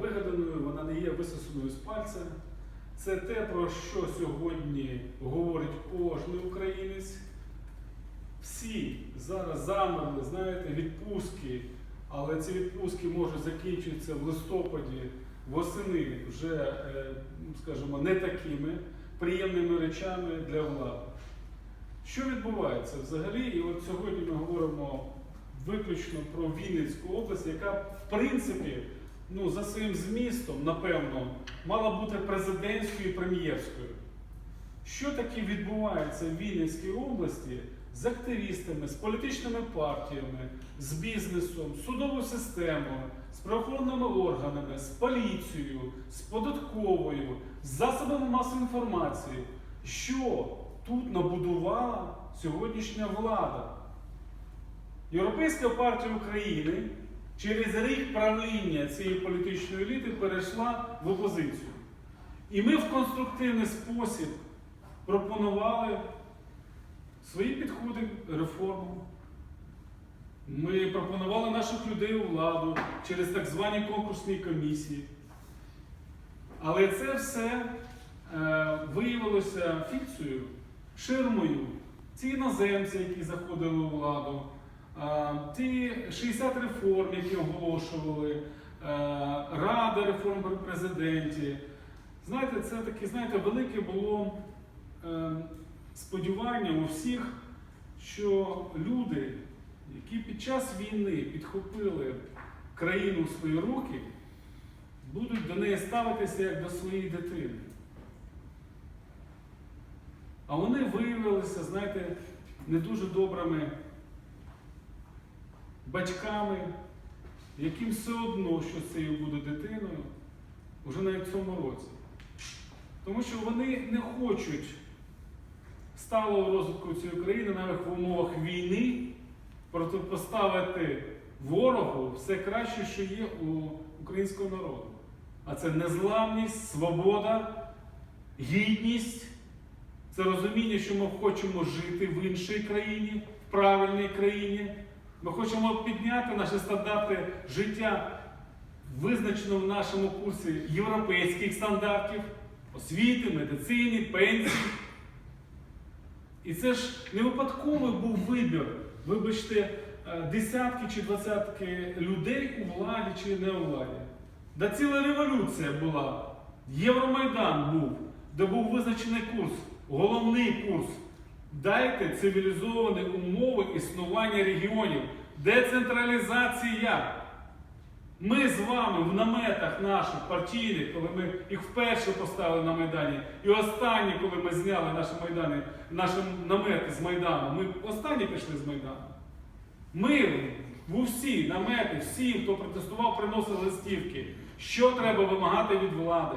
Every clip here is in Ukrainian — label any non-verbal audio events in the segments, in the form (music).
вигаданою, вона не є висосаною з пальця. Це те, про що сьогодні говорить кожен українець. Всі зараз замерли, знаєте, відпустки, але ці відпустки можуть закінчитися в листопаді, восени вже, е, скажімо, не такими приємними речами для влади. Що відбувається взагалі? І от сьогодні ми говоримо виключно про Вінницьку область, яка в принципі ну, за своїм змістом, напевно, мала бути президентською і прем'єрською. Що таке відбувається в Вінницькій області з активістами, з політичними партіями, з бізнесом, судовою системою, з правоохоронними органами, з поліцією, з податковою, з засобами масової інформації? Що тут набудувала сьогоднішня влада? Європейська партія України через рік правління цієї політичної еліти перейшла в опозицію. І ми в конструктивний спосіб пропонували свої підходи реформу. Ми пропонували наших людей у владу через так звані конкурсні комісії. Але це все е, виявилося фікцією, ширмою. Ці іноземці, які заходили у владу, ті 60 реформ, які оголошували, е, Рада реформ при президенті. Знаєте, це таке, знаєте, велике було е, сподівання у всіх, що люди, які під час війни підхопили країну в свої руки, будуть до неї ставитися як до своєї дитини. А вони виявилися, знаєте, не дуже добрими батьками, яким все одно, що з цією буде дитиною, вже навіть в цьому році. Тому що вони не хочуть сталого розвитку цієї країни навіть в умовах війни протипоставити ворогу все краще, що є у українського народу. А це незламність, свобода, гідність, це розуміння, що ми хочемо жити в іншій країні, в правильній країні. Ми хочемо підняти наші стандарти життя, визначено в нашому курсі європейських стандартів, освіти, медицини, пенсії. І це ж не випадковий був вибір, вибачте, е, десятки чи двадцятки людей у владі чи не у владі. Да ціла революція була. Євромайдан був, де був визначений курс, головний курс. Дайте цивілізовані умови існування регіонів, децентралізація. Ми з вами в наметах наших партійних, коли ми їх вперше поставили на Майдані, і останні, коли ми зняли наші майдани, наші намети з Майдану, ми останні пішли з Майдану. Ми в усі намети, всі, хто протестував, приносили листівки. Що треба вимагати від влади?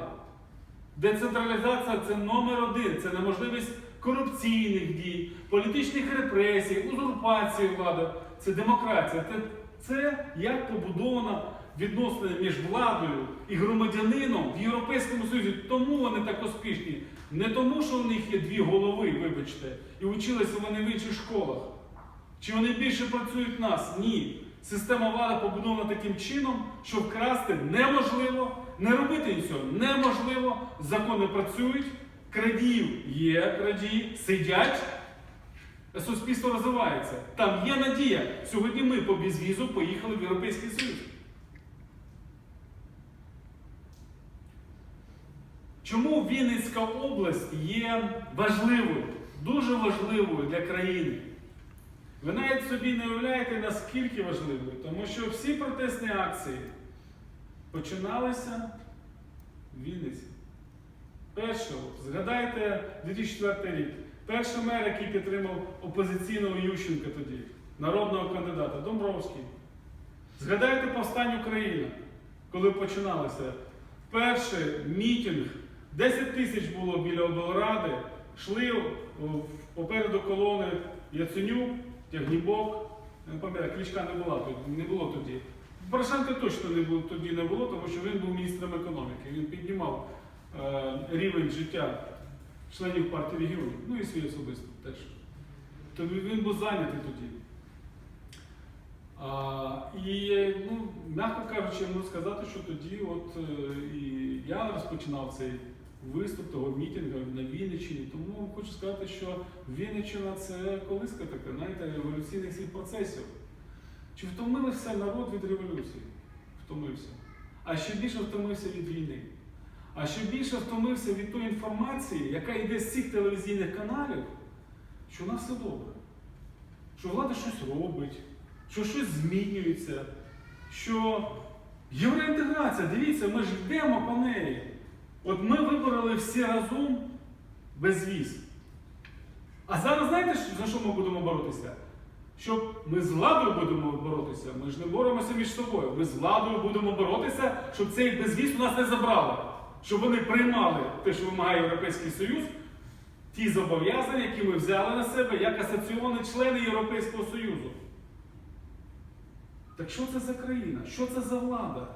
Децентралізація це номер один, це неможливість корупційних дій, політичних репресій, узурпації влади. Це демократія. Це, це як побудовано відносини між владою і громадянином в Європейському Союзі. Тому вони так успішні. Не тому, що у них є дві голови, вибачте, і вчилися вони в інших школах. Чи вони більше працюють в нас? Ні. Система влади побудована таким чином, що вкрасти неможливо, не робити нічого неможливо, закони працюють, крадіїв є крадії, сидять, суспільство розвивається. Там є надія. Сьогодні ми по безвізу поїхали в Європейський Союз. Чому Вінницька область є важливою, дуже важливою для країни? Ви навіть собі не уявляєте, наскільки важливою, тому що всі протестні акції починалися в Вінниці. Першого, згадайте 2004 рік, перший мер, який підтримав опозиційного Ющенка тоді, народного кандидата Домбровський. Згадайте повстання України, коли починалося. Перший мітинг, 10 тисяч було біля облради, йшли попереду колони Яценюк, Тягнібок, не пам'ятаю, Кличка не була не було тоді. Порошенка точно не було, тоді не було, тому що він був міністром економіки. Він піднімав рівень життя членів партії регіонів, ну і свій особисто теж. Тобто він був зайнятий тоді. А, і, ну, м'яко кажучи, можу сказати, що тоді от е, і я розпочинав цей виступ того мітингу на Вінниччині. Тому хочу сказати, що Вінниччина це колиска така, знаєте, революційних всіх процесів. Чи втомився народ від революції? Втомився. А ще більше втомився від війни. А ще більше втомився від тої інформації, яка йде з цих телевізійних каналів, що у нас все добре. Що влада щось робить, що щось змінюється, що євроінтеграція, дивіться, ми ж йдемо по неї. От ми вибороли всі разом без віз. А зараз знаєте, за що ми будемо боротися? Щоб ми з владою будемо боротися, ми ж не боремося між собою. Ми з владою будемо боротися, щоб цей безвіз у нас не забрали. Щоб вони приймали те, що вимагає Європейський Союз, ті зобов'язання, які ми взяли на себе як асоційовані члени Європейського Союзу. Так що це за країна? Що це за влада?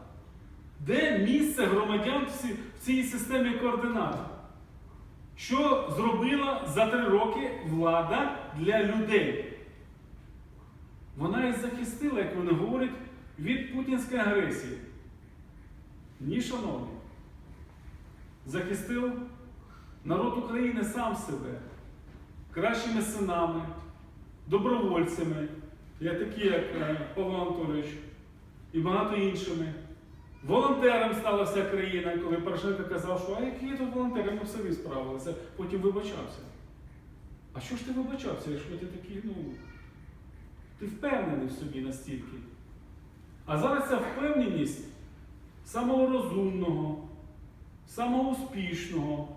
Де місце громадян в цій системі координат? Що зробила за три роки влада для людей? Вона їх захистила, як вони говорять, від путінської агресії. Ні, шановні. Захистив народ України сам себе кращими синами, добровольцями, як такі, як е, Павло Анатолійович, і багато іншими. Волонтером стала вся країна, коли Порошенко казав, що а які є тут волонтери, ми собі справилися, потім вибачався. А що ж ти вибачався, якщо ти такий, ну, ти впевнений в собі настільки. А зараз ця впевненість самого розумного, самого успішного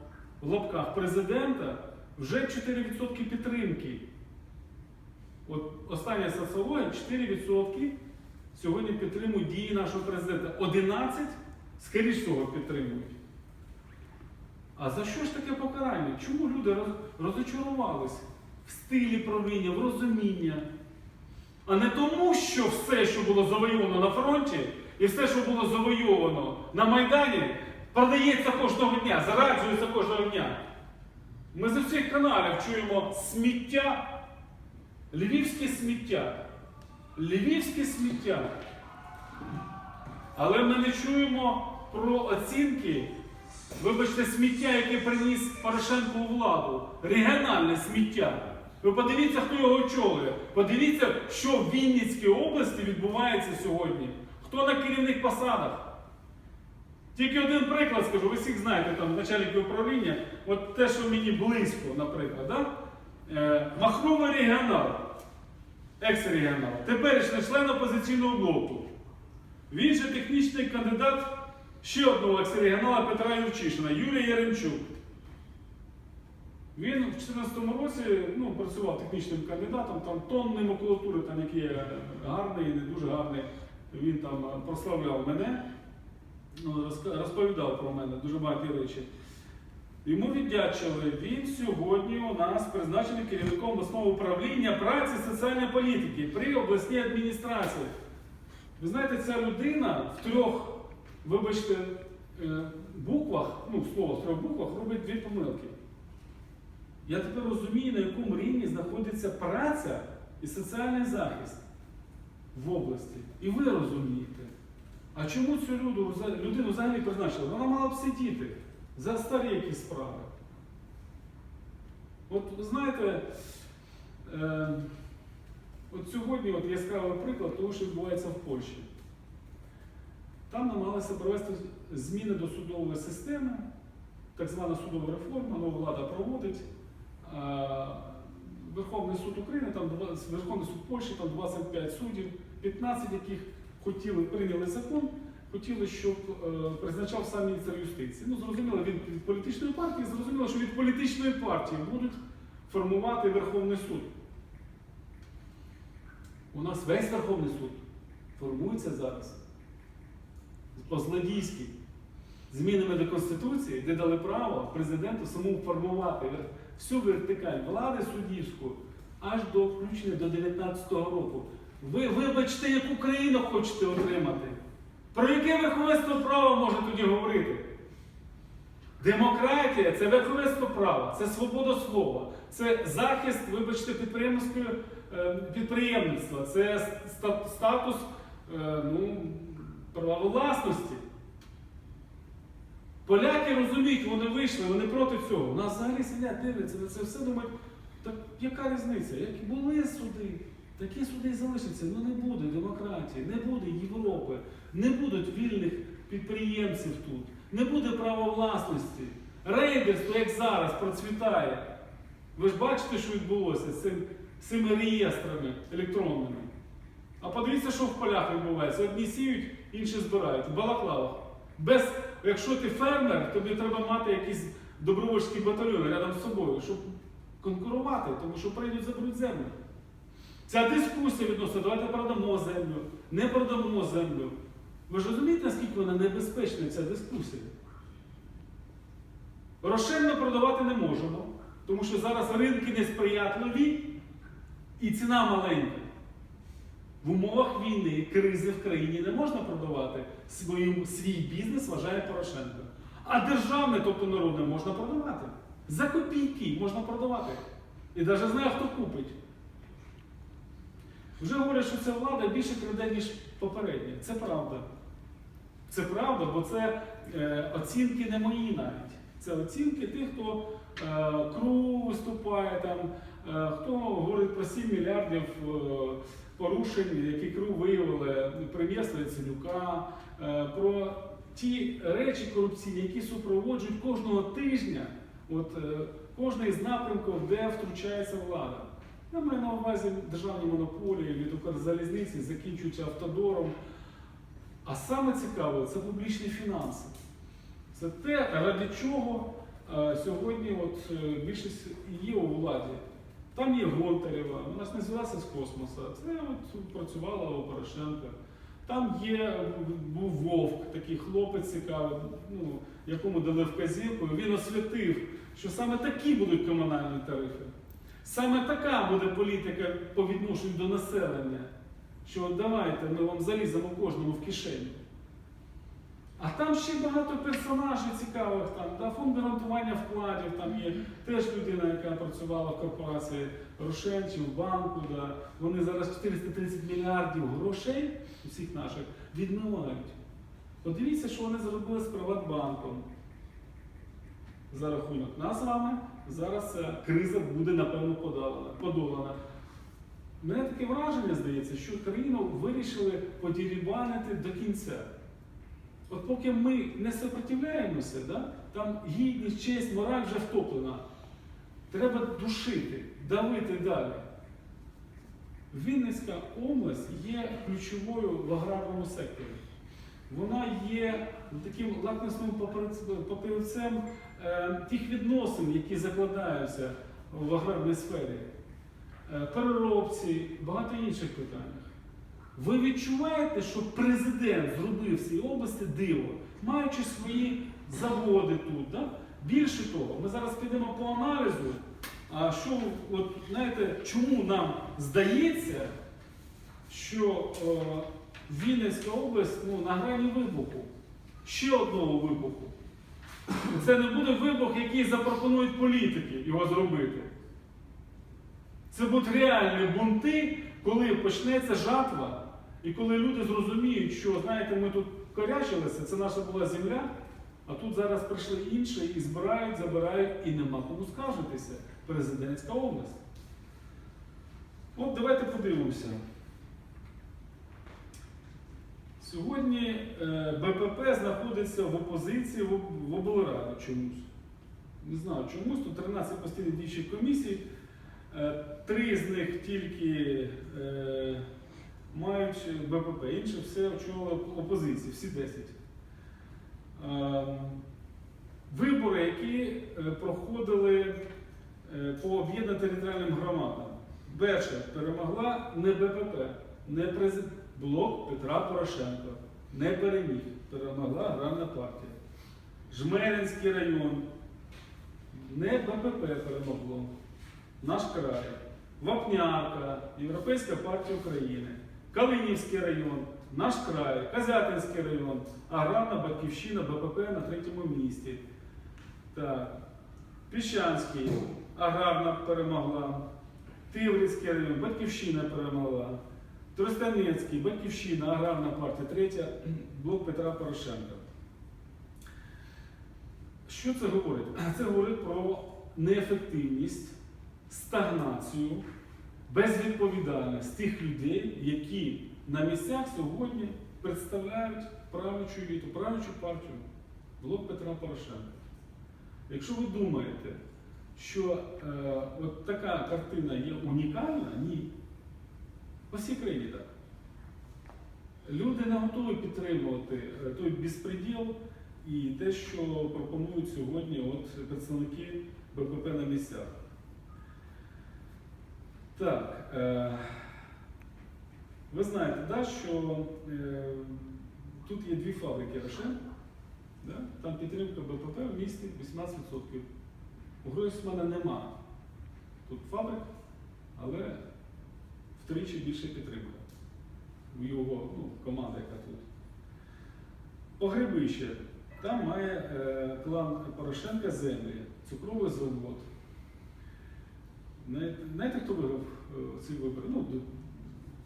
в лапках президента вже 4% підтримки. От остання соціологія 4% сьогодні підтримують дії нашого президента. 11 скоріш всього підтримують. А за що ж таке покарання? Чому люди роз- розочарувались в стилі правління, в розуміння? А не тому, що все, що було завойовано на фронті, і все, що було завойовано на Майдані, продається кожного дня, зараджується кожного дня. Ми з усіх каналів чуємо сміття, львівське сміття. Львівське сміття. Але ми не чуємо про оцінки, вибачте, сміття, яке приніс Порошенко у владу. Регіональне сміття. Ви подивіться, хто його очолює. Подивіться, що в Вінницькій області відбувається сьогодні. Хто на керівних посадах. Тільки один приклад скажу, ви всіх знаєте, там начальники управління, от те, що мені близько, наприклад, да? е, Махровий регіонал, екс-регіонал, теперішній член опозиційного блоку. Він же технічний кандидат ще одного екс-регіонала Петра Юрчишина, Юрій Яремчук. Він в 2014 році ну, працював технічним кандидатом, там тонни макулатури, там, є гарний, не дуже гарний. Він там прославляв мене, розповідав про мене дуже багаті речі. Йому віддячили. Він сьогодні у нас призначений керівником обласного управління праці соціальної політики при обласній адміністрації. Ви знаєте, ця людина в трьох, вибачте, е, буквах, ну, слово в трьох буквах робить дві помилки. Я тепер розумію, на якому рівні знаходиться праця і соціальний захист в області. І ви розумієте. А чому цю люду, людину взагалі призначили? Вона мала б сидіти за старі якісь справи. От знаєте, е, от сьогодні от яскравий приклад того, що відбувається в Польщі. Там намагалися провести зміни до судової системи, так звана судова реформа, нова влада проводить. Верховний суд України, там Верховний суд Польщі, там 25 суддів, 15 яких хотіли, прийняли закон, хотіли, щоб е, призначав сам міністр юстиції. Ну, зрозуміло, він від політичної партії, зрозуміло, що від політичної партії будуть формувати Верховний суд. У нас весь Верховний суд формується зараз по-злодійськи змінами до Конституції, де дали право президенту самому формувати всю вертикаль влади суддівську аж до включення до 19-го року. Ви вибачте, яку країну хочете отримати. Про яке верховенство права можна тоді говорити? Демократія це верховенство права, це свобода слова, це захист, вибачте, е, підприємництва, це статус е, ну, права власності. Поляки розуміють, вони вийшли, вони проти цього. У нас взагалі сидять, дивляться на це все, думають, так яка різниця? Як були суди, такі суди і залишаться. Ну не буде демократії, не буде Європи, не будуть вільних підприємців тут, не буде права власності. Рейдерство, як зараз, процвітає. Ви ж бачите, що відбулося з, цим, цими реєстрами електронними. А подивіться, що в полях відбувається. Одні сіють, інші збирають. В балаклавах. Без, якщо ти фермер, тобі треба мати якийсь добровольський батальйон рядом з собою, щоб конкурувати, тому що прийдуть заберуть землю. Ця дискусія відносно давайте продамо землю, не продамо землю. Ви ж розумієте, наскільки вона небезпечна, ця дискусія? Рошен продавати не можемо, тому що зараз ринки несприятливі і ціна маленька. В умовах війни, кризи в країні не можна продавати свою, свій бізнес, вважає Порошенко. А державне, тобто народне, можна продавати. За копійки можна продавати. І навіть знає, хто купить. Вже говорять, що ця влада більше краде, ніж попередня. Це правда. Це правда, бо це е, оцінки не мої навіть. Це оцінки тих, хто е, КРУ виступає, там, е, хто говорить про 7 мільярдів е, порушень, які КРУ виявили, прем'єрства Яценюка, е, про ті речі корупційні, які супроводжують кожного тижня, от, е, кожний з напрямків, де втручається влада. Я маю на увазі державні монополії від Укрзалізниці, закінчуючи автодором. А саме цікаве це публічні фінанси. Це те, ради чого е, сьогодні от, е, більшість є у владі. Там є Гонтарєва, вона ж не взялася з космоса. Це от працювала у Порошенка. Там є, був Вовк, такий хлопець цікавий, ну, якому дали вказівку. Він освятив, що саме такі будуть комунальні тарифи. Саме така буде політика по відношенню до населення, що давайте ми вам заліземо кожному в кишеню. А там ще багато персонажів цікавих, там, да, фонд гарантування вкладів, там є теж людина, яка працювала в корпорації Рошен банку. Да. Вони зараз 430 мільярдів грошей усіх наших відмивають. Подивіться, що вони зробили з Приватбанком. За рахунок нас з вами зараз ця криза буде, напевно, подолана. подолана. Мене таке враження здається, що країну вирішили подірібанити до кінця. От поки ми не сопротивляємося, да, там гідність, честь, мораль вже втоплена. Треба душити, давити далі. Вінницька область є ключовою в аграрному секторі. Вона є таким лакмусним папірцем е, тих відносин, які закладаються в аграрній сфері, е, переробці, багато інших питаннях. Ви відчуваєте, що президент зробив в цій області диво, маючи свої заводи тут. Да? Більше того, ми зараз підемо по аналізу. А що, от, знаєте, чому нам здається, що е, Вінницька область ну, на грані вибуху, ще одного вибуху. Це не буде вибух, який запропонують політики його зробити. Це будуть реальні бунти, коли почнеться жатва, і коли люди зрозуміють, що знаєте, ми тут корячилися, це наша була земля, а тут зараз прийшли інші і збирають, забирають, і нема кому скаржитися. Президентська область. От давайте подивимося. Сьогодні е, БПП знаходиться в опозиції в об- в облраді чомусь. Не знаю чомусь, тут 13 постійних діючих комісій. Е, Три з них тільки е, мають БПП, інші все очолили опозиції, всі 10. Е, Вибори, які проходили по об'єднаним територіальним громадам. Перше, перемогла не БПП, не презид... блок Петра Порошенка. Не переміг. Перемогла Аграрна партія. Жмеринський район. Не БПП перемогло. Наш край. Вапнярка, Європейська партія України. Калинівський район, наш край, Козятинський район, Аграрна Батьківщина БПП на третьому місці. Так. Піщанський, Аграрна перемогла. Тиврицький район, Батьківщина перемогла. Тростянецький, Батьківщина, Аграрна партія, третя, (clears throat) блок Петра Порошенка. Що це говорить? (clears throat) Це говорить про неефективність, стагнацію, безвідповідальність тих людей, які на місцях сьогодні представляють правлячу еліту, правлячу партію, блок Петра Порошенка. Якщо ви думаєте, що е, от така картина є унікальна, ні. По країні так. Люди не готові підтримувати е, той безпреділ і те, що пропонують сьогодні от представники БПП на місцях. Так, е, ви знаєте, да, що е, тут є дві фабрики Рошен, да? там підтримка БПП в місті 18%. У Гройсмана нема тут фабрик, але втричі більше підтримка. Його ну, команда, яка тут. Погребище. Там має е, клан Порошенка землі, цукровий завод. Знаєте, хто виграв е, ці вибори? Ну,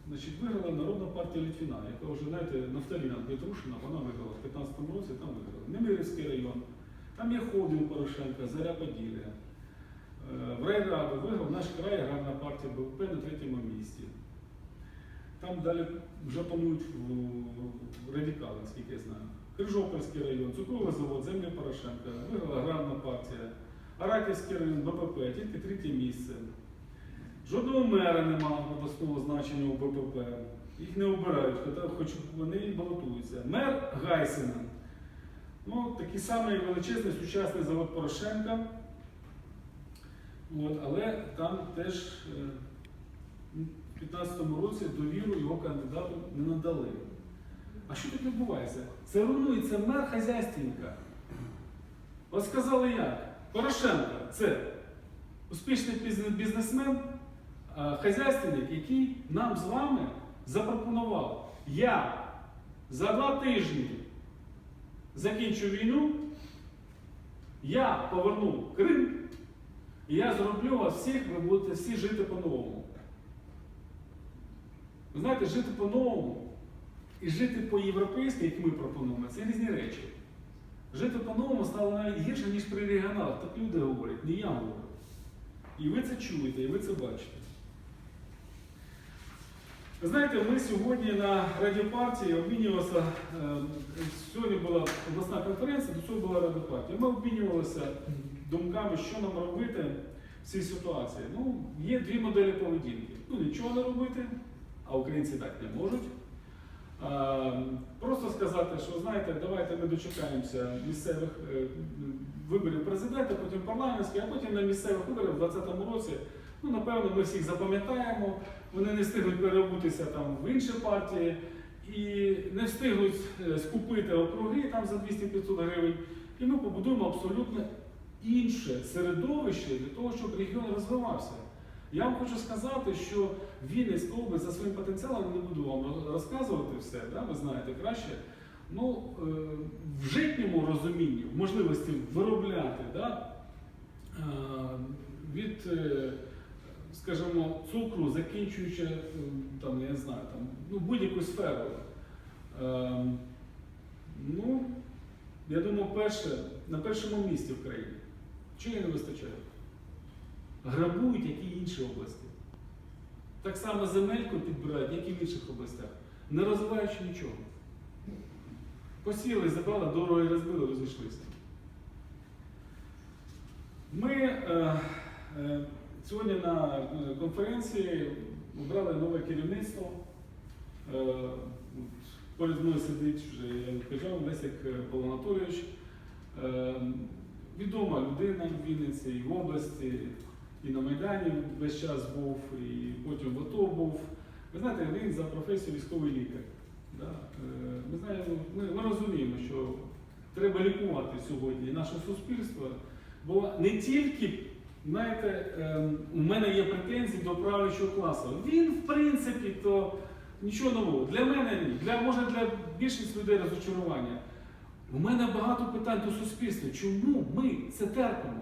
значить, виграла Народна партія Літвіна, яка вже, знаєте, Нафталіна Петрушина, вона виграла в 15-му році, там виграла. Немирівський район, там є холдинг Порошенка, Заря Поділля. Е, В райраду виграв наш край, аграрна партія БВП на третьому місці. Там далі вже панують в радикали, наскільки я знаю. Крижопольський район, цукровий завод, землі Порошенка, виграла аграрна партія. Араківський район, БПП, тільки третє місце. Жодного мера немає обласного значення у БПП. Їх не обирають, хоч вони балотуються. Мер Гайсина. Ну, такий самий величезний сучасний завод Порошенка. От, але там теж е, в 2015 році довіру його кандидату не надали. А що тут відбувається? Це руйнується мер хазяйственника. От сказали як? Порошенко це успішний бізнесмен, хазяйственник, який нам з вами запропонував. Я за два тижні закінчу війну, я поверну Крим, і я зроблю вас всіх, ви будете всі жити по-новому. Ви знаєте, жити по-новому і жити по-європейськи, як ми пропонуємо, це різні речі. Жити по-новому стало навіть гірше, ніж при регіоналах. Так люди говорять, не я говорю. І ви це чуєте, і ви це бачите. Знаєте, ми сьогодні на радіопартії обмінювалися, е, сьогодні була обласна конференція, до цього була радіопартія. Ми обмінювалися думками, що нам робити в цій ситуації. Ну, є дві моделі поведінки. Ну, нічого не робити, а українці так не можуть. Просто сказати, що знаєте, давайте ми дочекаємося місцевих е, виборів президента, потім парламентських, а потім на місцевих виборах в 2020 році. Ну, напевно, ми всіх запам'ятаємо, вони не встигнуть переобутися там в інші партії і не встигнуть е, скупити округи там за 200-500 гривень. І ми побудуємо абсолютно інше середовище для того, щоб регіон розвивався. Я вам хочу сказати, що Вінницька область за своїм потенціалом не буду вам розказувати все, да, ви знаєте краще. Ну, е, в житньому розумінні, в можливості виробляти да, е, від, е, скажімо, цукру, закінчуючи там, я не знаю, там, ну, будь-яку сферу. Е, ну, я думаю, перше, на першому місці в країні. Чого не вистачає? Грабують, як і інші області. Так само земельку підбирають, як і в інших областях, не розвиваючи нічого. Посіли, забрали, дорого розбили, розійшлися. Ми е, е, сьогодні на е, конференції обрали нове керівництво. Е, поряд мною сидить вже, я не казав, Лесик Павло Анатолійович. Е, відома людина в Вінниці і в області, і на Майдані весь час був, і потім в АТО був. Ви знаєте, він за професією військовий лікар. Да? Е, Ми, знаємо, ми, ми розуміємо, що треба лікувати сьогодні наше суспільство, бо не тільки, знаєте, ем, у мене є претензії до правлячого класу. Він, в принципі, то нічого нового. Для мене ні. Для, може для більшості людей розочарування. У мене багато питань до суспільства. Чому ми це терпимо?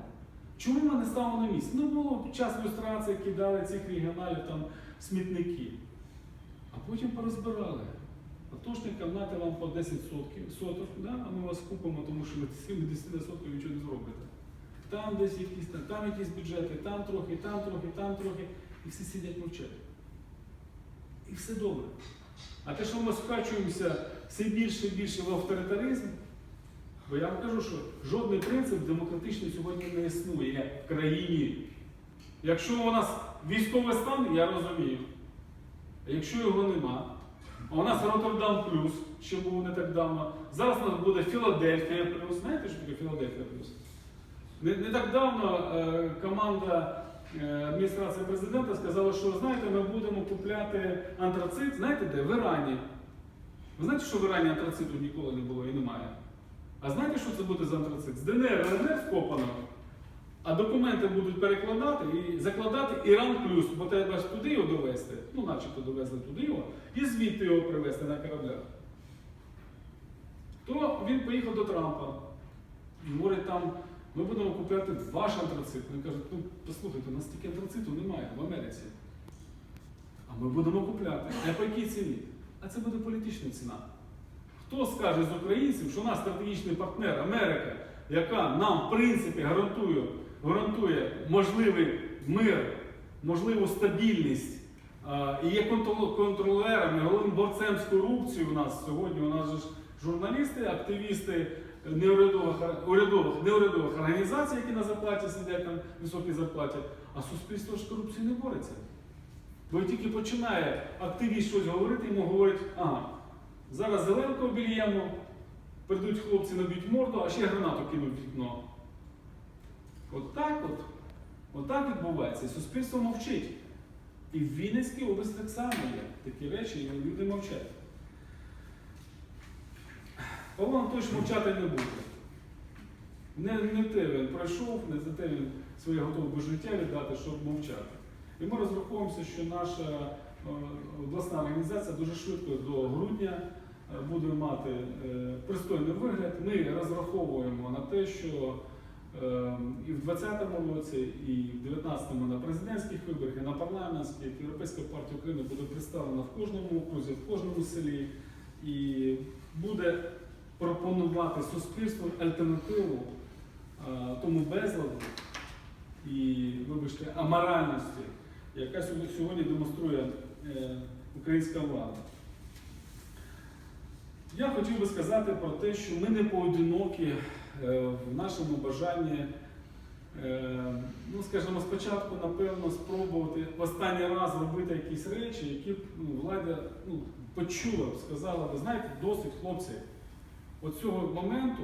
Чому ми не ставимо на місце? Ну було під час люстрації кидали цих регіоналів там смітники, а потім порозбирали. Атошникам нате вам по 10 сотків, соток, да? а ми вас купимо, тому що ви з 70 сотків нічого не зробите. Там десь якісь, там, там якісь бюджети, там трохи, там трохи, там трохи. І всі сидять мовчать. І все добре. А те, що ми скачуємося все більше і більше в авторитаризм, бо я вам кажу, що жодний принцип демократичний сьогодні не існує в країні. Якщо у нас військовий стан, я розумію. А якщо його нема, а у нас Роттердам плюс, ще був не так давно. Зараз у нас буде Філадельфія плюс. Знаєте, що таке Філадельфія плюс? Не, не так давно е, команда е, адміністрації президента сказала, що знаєте, ми будемо купляти антрацит, знаєте де? В Ірані. Ви знаєте, що в Ірані антрациту ніколи не було і немає? А знаєте, що це буде за антрацит? З ДНР ЛНР скопано, а документи будуть перекладати і закладати Іран плюс, бо треба ж туди його довезти, ну начебто довезли туди його, і звідти його привезти на кораблях. То він поїхав до Трампа. І говорить там, ми будемо купляти ваш антрацит. Він каже, ну послухайте, у нас тільки антрациту немає в Америці. А ми будемо купляти. А по якій ціні? А це буде політична ціна. Хто скаже з українців, що у нас стратегічний партнер Америка, яка нам, в принципі, гарантує, гарантує можливий мир, можливу стабільність і є контрол- контролером, головним борцем з корупцією у нас сьогодні. У нас же журналісти, активісти неурядових, урядових, неурядових організацій, які на зарплаті сидять там високій зарплаті, а суспільство ж корупцією не бореться. Бо тільки починає активіст щось говорити, йому говорять, ага, зараз зеленку обільємо, прийдуть хлопці, наб'ють морду, а ще гранату кинуть в вікно. От так от, от так відбувається. Суспільство мовчить. І в Вінницькій області так само є такі речі, і люди мовчать. Павло Анатолійович мовчати не буде. Не, не те він пройшов, не за те він своє готове життя віддати, щоб мовчати. І ми розраховуємося, що наша е, обласна організація дуже швидко до грудня буде мати е, пристойний вигляд. Ми розраховуємо на те, що е, і в 2020 році, і в 2019 на президентських виборах, і на парламентських Європейська партія України буде представлена в кожному окрузі, в кожному селі і буде пропонувати суспільству альтернативу е, тому безладу і, вибачте, аморальності, яка сьогодні- демонструє е, українська влада. Я хотів би сказати про те, що ми не поодинокі е, в нашому бажанні, е, ну, скажімо, спочатку, напевно, спробувати в останній раз робити якісь речі, які б ну, влада ну, почула, сказала, ви знаєте, досить, хлопці, от цього моменту,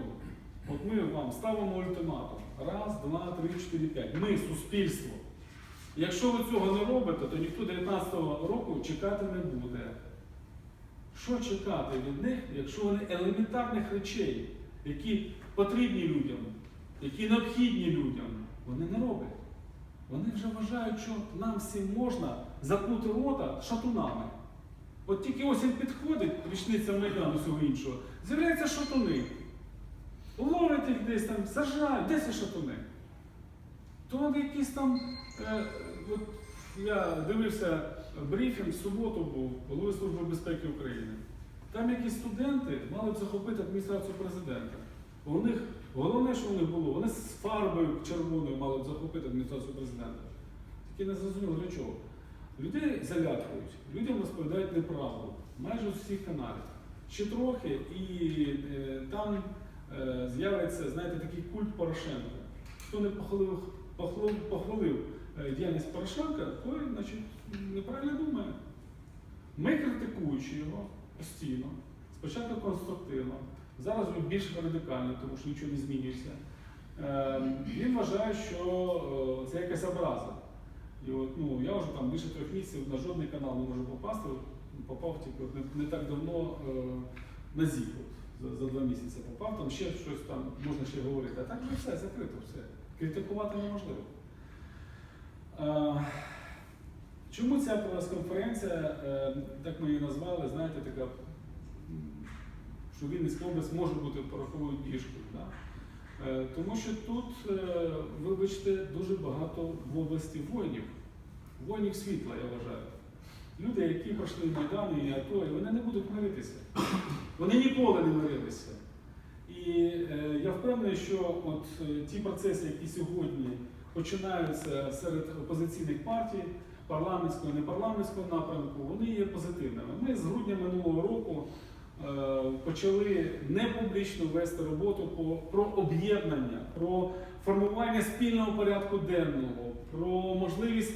от ми вам ставимо ультиматум. Раз, два, три, чотири, п'ять. Ми суспільство. Якщо ви цього не робите, то ніхто 19-го року чекати не буде. Що чекати від них, якщо вони елементарних речей, які потрібні людям, які необхідні людям, вони не роблять. Вони вже вважають, що нам всім можна заткнути рота шатунами. От тільки осінь підходить, річниця Майдану всього іншого, з'являються шатуни. Ловлять їх десь там, сажають, де ці шатуни? То вони якісь там. Е, от я дивився брифінг в суботу був голови Служби безпеки України. Там якісь студенти мали б захопити адміністрацію президента. У них головне, що у них було, вони з фарбою червоною мали б захопити адміністрацію президента. Тільки не зрозуміло для чого. Людей залякують, людям розповідають неправду, майже з всіх каналів. Ще трохи, і е, там е, з'явиться, знаєте, такий культ Порошенка. Хто не похвалив, похвалив, похвалив е, діяльність Порошенка, той значить, неправильно думає. Ми критикуючи його постійно, спочатку конструктивно, зараз він більш радикально, тому що нічого не змінюється. Е, Він вважає, що е, це якась образа. І от, ну, я вже там більше трьох місяців на жодний канал не можу попасти. Попав тільки не, не так давно е, на ЗІК, за, за два місяці попав, там ще щось там можна ще говорити. А так вже все, закрито все. Критикувати неможливо. Чому ця прес-конференція, е, так ми її назвали, знаєте, така, що Вінницька область може бути пороховою діжкою. Да? Е, Тому що тут, е, вибачте, дуже багато в області воїнів, воїнів світла, я вважаю. Люди, які пройшли Майдан і АТО, вони не будуть миритися. Вони ніколи не мирилися. І я впевнений, що от ті процеси, які сьогодні починаються серед опозиційних партій, парламентського і непарламентського напрямку, вони є позитивними. Ми з грудня минулого року е, почали не публічно вести роботу про об'єднання, про формування спільного порядку денного, про можливість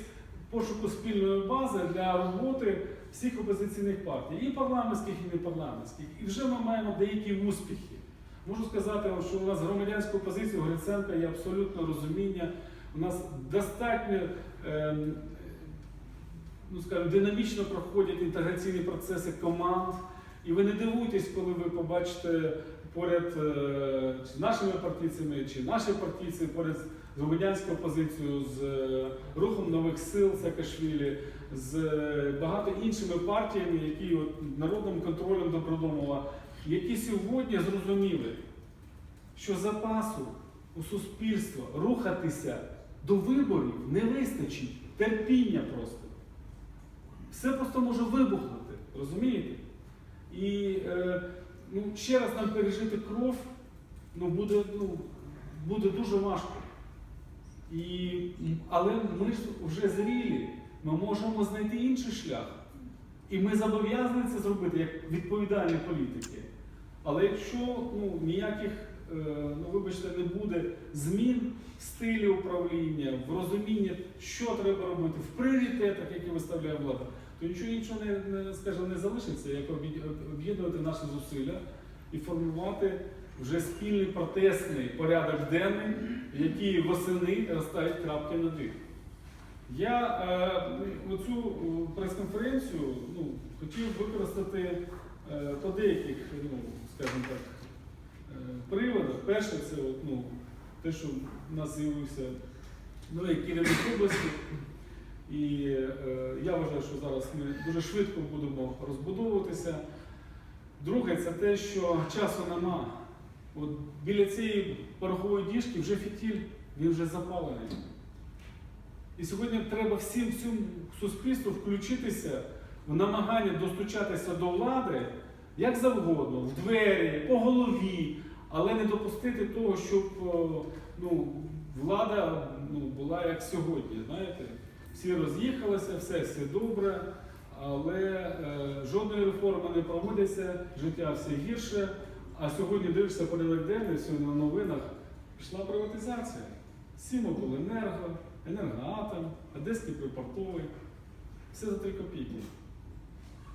пошуку спільної бази для роботи всіх опозиційних партій, і парламентських, і непарламентських. І вже ми маємо деякі успіхи. Можу сказати, що у нас громадянську позицію Гриценка є абсолютно розуміння. У нас достатньо ем, ну, скажімо, динамічно проходять інтеграційні процеси команд. І ви не дивуйтесь, коли ви побачите поряд е, чи нашими партійцями, чи наші партійці поряд з громадянською позицією, з е, рухом нових сил Саакашвілі, з е, багато іншими партіями, які от, народним контролем Добродомова, які сьогодні зрозуміли, що запасу у суспільства рухатися до виборів не вистачить терпіння просто. Все просто може вибухнути, розумієте? І е, ну, ще раз нам пережити кров ну, буде, ну, буде дуже важко. І, але ми ж вже зрілі, ми можемо знайти інший шлях. І ми зобов'язані це зробити як відповідальні політики. Але якщо ну, ніяких, е, ну вибачте, не буде змін в стилі управління, в розумінні, що треба робити, в пріоритетах, які виставляє влада, то нічого іншого не, не, скажімо, не залишиться, як об'єднувати наші зусилля і формувати вже спільний протестний порядок денний, який восени розставить крапки над «і». Я е, оцю е, прес-конференцію ну, хотів використати е, по деяких, ну, скажімо так, е, приводах. Перше, це от, ну, те, що в нас з'явився новий керівник області. І е, я вважаю, що зараз ми дуже швидко будемо розбудовуватися. Друге, це те, що часу нема. От біля цієї порохової діжки вже фітіль, він вже запалений. І сьогодні треба всім всім суспільству включитися в намагання достучатися до влади як завгодно, в двері, по голові, але не допустити того, щоб ну, влада ну, була як сьогодні. Знаєте, всі роз'їхалися, все, все добре, але е, жодної реформи не проводиться, життя все гірше. А сьогодні дивишся порядок денний, сьогодні на новинах пішла приватизація. Сімобленерго, енергоатом, Одеський припортовий. Все за 3 копійки.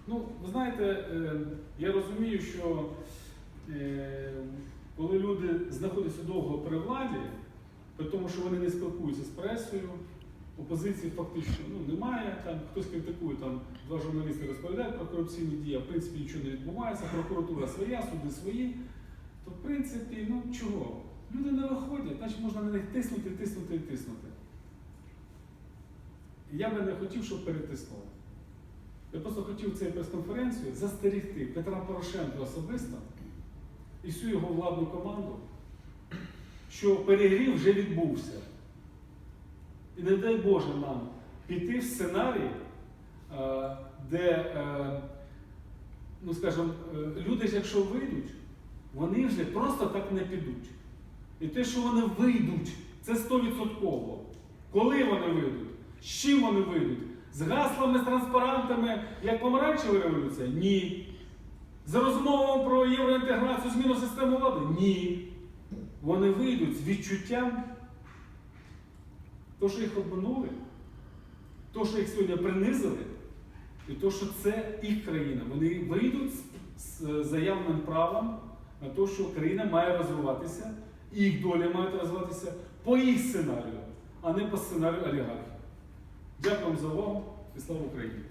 Ну, ви знаєте, е, я розумію, що е, коли люди знаходяться довго при владі, при тому, що вони не спілкуються з пресою, опозиції фактично ну, немає. Там хтось критикує, там два журналісти розповідають про корупційні дії, а в принципі нічого не відбувається, прокуратура своя, суди свої. То в принципі, ну чого? Люди не виходять, значить можна на них тиснути, тиснути і тиснути. Я би не хотів, щоб перетиснули. Я просто хотів цією прес-конференцією застерігти Петра Порошенка особисто і всю його владну команду, що перегрів вже відбувся. І не дай Боже нам піти в сценарій, е, де, е, ну скажімо, е, люди, якщо вийдуть, вони вже просто так не підуть. І те, що вони вийдуть, це 100%. Коли вони вийдуть? З чим вони вийдуть? З гаслами, з транспарантами, як помаранчева революція? Ні. З розмовами про євроінтеграцію, зміну системи влади? Ні. Вони вийдуть з відчуттям, то, що їх обманули, то, що їх сьогодні принизили, і то, що це їх країна. Вони вийдуть з, з заявним правом на те, що країна має розвиватися, і їх доля має розвиватися по їх сценарію, а не по сценарію олігархів. Дякую вам за увагу і слава Україні!